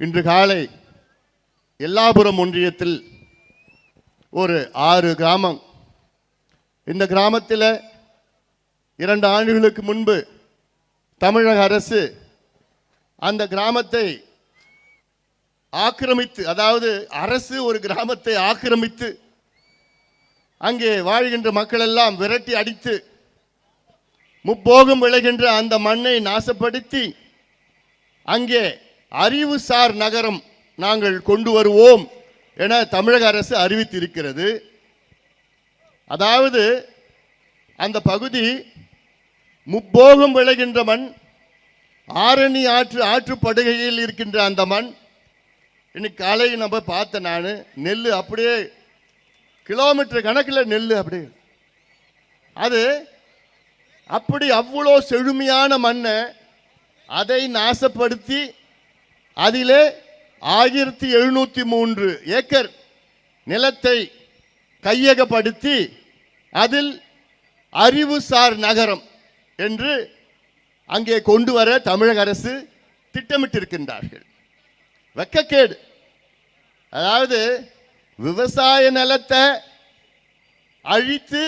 இன்று காலை எல்லாபுரம் ஒன்றியத்தில் ஒரு ஆறு கிராமம். இந்த கிராமத்தில் இரண்டு ஆண்டுகளுக்கு முன்பு தமிழக அரசு அந்த கிராமத்தை ஆக்கிரமித்து அதாவது அரசு ஒரு கிராமத்தை ஆக்கிரமித்து அங்கே வாழ்கின்ற மக்களெல்லாம் விரட்டி அடித்து முப்போகம் விளைகின்ற அந்த மண்ணை நாசப்படுத்தி அங்கே அறிவுசார் நகரம் நாங்கள் கொண்டு வருவோம் என தமிழக அரசு அறிவித்திருக்கிறது. அதாவது அந்த பகுதி முப்போகம் விளைகின்ற மண் ஆரணி ஆற்று ஆற்றுப்படுகையில் இருக்கின்ற அந்த மண். இன்னைக்கு காலை நம்ம பார்த்தேன் நான் நெல் அப்படியே கிலோமீட்டர் கணக்கில் நெல் அப்படியே. அது அப்படி அவ்வளோ செழுமையான மண்ணை அதை நாசப்படுத்தி அதிலே ஆயிரத்தி எழுநூற்றி மூன்று ஏக்கர் நிலத்தை கையகப்படுத்தி அதில் அறிவுசார் நகரம் என்று அங்கே கொண்டு வர தமிழக அரசு திட்டமிட்டிருக்கின்றார்கள். வெக்கக்கேடு. அதாவது விவசாய நிலத்தை அழித்து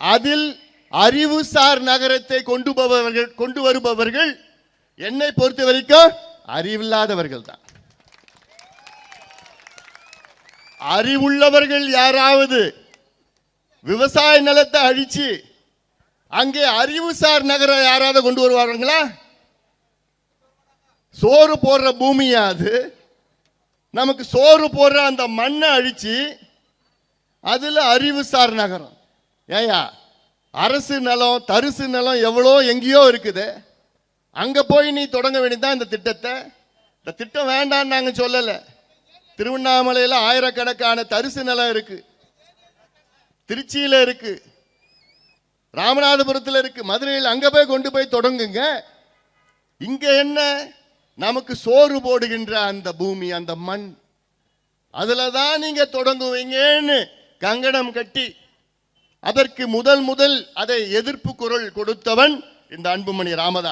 அதில் அறிவுசார் நகரத்தை கொண்டு போபவர்கள் கொண்டு வருபவர்கள் என்னை பொறுத்த வரைக்கும் அறிவில்லாதவர்கள் தான் அறிவுள்ளவர்கள் யாராவது விவசாய நிலத்தை அழிச்சு அங்கே அறிவுசார் நகரம் யாராவது கொண்டு வருவாருங்களா சோறு போடுற பூமியா அது? நமக்கு சோறு போடுற அந்த மண்ணை அழிச்சு அதில் அறிவுசார் நகரம். ஏயா அரசு நிலம் தரிசு நிலம் எவ்வளோ எங்கேயோ இருக்குது. அங்க போய் நீ தொடங்க வேண்டியதுதான் இந்த திட்டத்தை. இந்த திட்டம் வேண்டான்னு நாங்க சொல்லல. திருவண்ணாமலையில ஆயிரக்கணக்கான தரிசு நிலம் இருக்கு. திருச்சியில இருக்கு. ராமநாதபுரத்தில் இருக்கு. மதுரையில் அங்க போய் கொண்டு போய் தொடங்குங்க. இங்க என்ன? நமக்கு சோறு போடுகின்ற அந்த பூமி அந்த மண். அதுல தான் நீங்க தொடங்குவீங்கன்னு கங்கணம் கட்டி அதற்கு முதல் முதல் அதை எதிர்ப்பு குரல் கொடுத்தவன் இந்த அன்புமணி ராமதாஸ்.